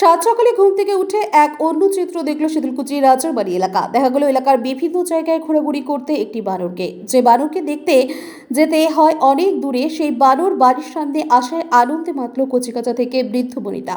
সাত সকালে ঘুম থেকে উঠে এক অন্য চিত্র দেখল শীতলকুচি রাজারবাড়ি এলাকা। দেখা গেল এলাকার বিভিন্ন জায়গায় ঘোরাঘুরি করতে একটি বানরকে। যে বানরকে দেখতে যেতে হয় অনেক দূরে, সেই বানর বাড়ির সামনে আসায় আনন্দে মাতল কচিকাচা থেকে বৃদ্ধ বনিতা।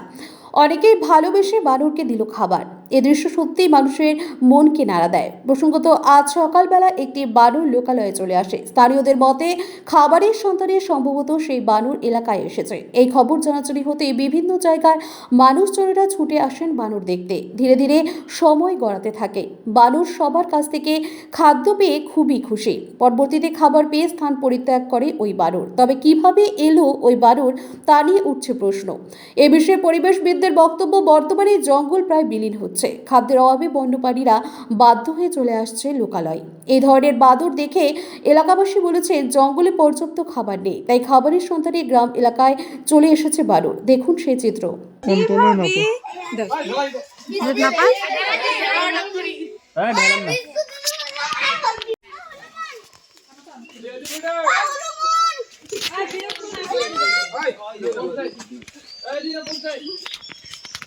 অনেকেই ভালোবেসে বানরকে দিল খাবার। এ দৃশ্য সত্যিই মানুষের মনকে নাড়া দেয়। প্রসঙ্গত, আজ সকালবেলা একটি বানর লোকালয়ে চলে আসে। স্থানীয়দের মতে, খাবারের সন্তানে সম্ভবত সেই বানর এলাকায় এসেছে। এই খবর জানাজানি হতে বিভিন্ন জায়গার মানুষজনেরা ছুটে আসেন বানর দেখতে। ধীরে ধীরে সময় গড়াতে থাকে। বানর সবার কাছ থেকে খাদ্য পেয়ে খুবই খুশি। পরবর্তীতে খাবার পেয়ে স্থান পরিত্যাগ করে ওই বানর। তবে কীভাবে এলো ওই বানর তা নিয়ে উঠছে প্রশ্ন। এ বিষয়ে পরিবেশবিদদের বক্তব্য, বর্তমানে জঙ্গল প্রায় বিলীন হচ্ছে। চলছে। খাদ্যের অভাবে বন্যপ্রাণীরা বাধ্য হয়ে চলে আসছে লোকালয়। এই ধরনের বাঁদর দেখে এলাকাবাসী বলেছে, জঙ্গলে পর্যাপ্ত খাবার নেই, তাই খাবারের সন্ধানে গ্রাম এলাকায় চলে এসেছে বাঁদর। দেখুন সেই চিত্র।